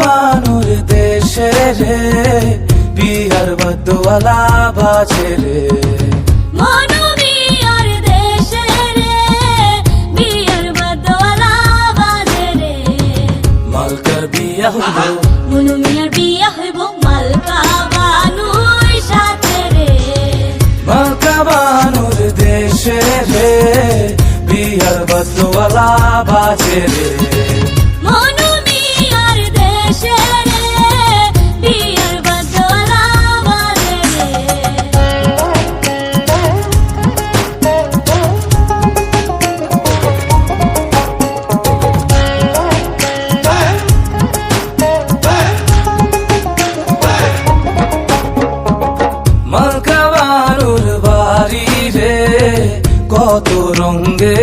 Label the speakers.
Speaker 1: বানুর দেশে রে বিহার বদওয়ালা বাজে রে। মালকার বিয়া হলো
Speaker 2: মনুমিয়ার বিয়া হইব মালকা বানুর সাথে রে।
Speaker 1: মালকা বানুর দেশে রে বিহার বাজে রে। কত রঙ্গে